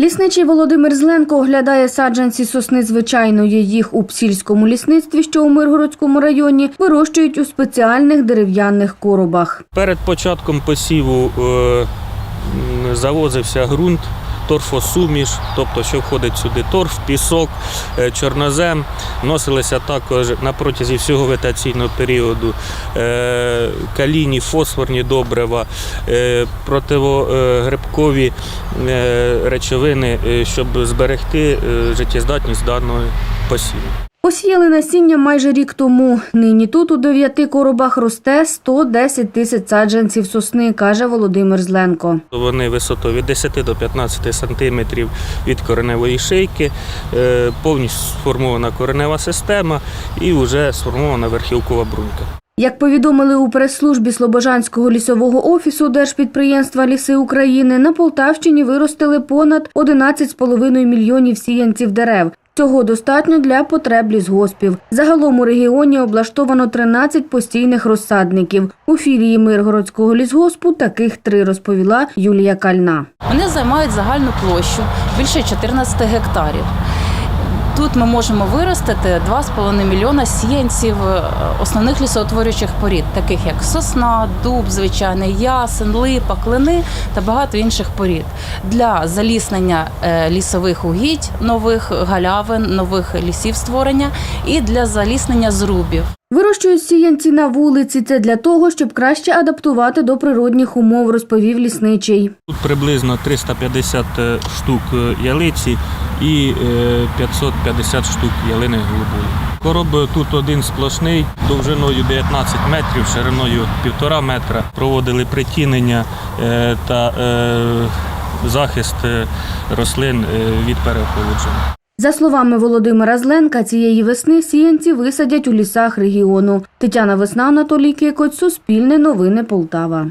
Лісничий Володимир Зленко оглядає саджанці сосни звичайної. Їх у Псільському лісництві, що у Миргородському районі, вирощують у спеціальних дерев'яних коробах. Перед початком посіву е, завозився ґрунт, торфосуміш, тобто що входить сюди торф, пісок, е, чорнозем. Носилися також на протязі всього вегетаційного періоду каліні, калійні, фосфорні добрива, е, противогрибкові е, речовини, е, щоб зберегти е, життєздатність даного посіву. Посіяли насіння майже рік тому. Нині тут у дев'яти коробах росте 110 тисяч саджанців сосни, каже Володимир Зленко. Вони висотою від 10 до 15 сантиметрів від кореневої шийки, е, повністю сформована коренева система і вже сформована верхівкова брунька. Як повідомили у прес-службі Слобожанського лісового офісу Держпідприємства Ліси України, на Полтавщині виростили понад 11,5 мільйонів сіянців дерев. Цього достатньо для потреб лісгоспів. Загалом у регіоні облаштовано 13 постійних розсадників. У філії Миргородського лісгоспу таких три, розповіла Юлія Кальна. Вони займають загальну площу більше 14 гектарів. Тут ми можемо виростити 2,5 мільйона сіянців е, основних лісоутворюючих порід, таких як сосна, дуб, звичайний ясен, липа, клини та багато інших порід для заліснення е, лісових угідь, нових галявин, нових лісів створення і для заліснення зрубів. Вирощують сіянці на вулиці. Це для того, щоб краще адаптувати до природних умов, розповів лісничий. Тут приблизно 350 штук е, ялиці і е, 550 штук ялини голубої. Короб тут один сплошний, довжиною 19 метрів, шириною 1,5 метра. Проводили притінення е, та е, захист е, рослин е, від переохолодження. За словами Володимира Зленка, цієї весни сіянці висадять у лісах регіону. Тетяна Весна, Анатолій Кикоць, Суспільне новини Полтава.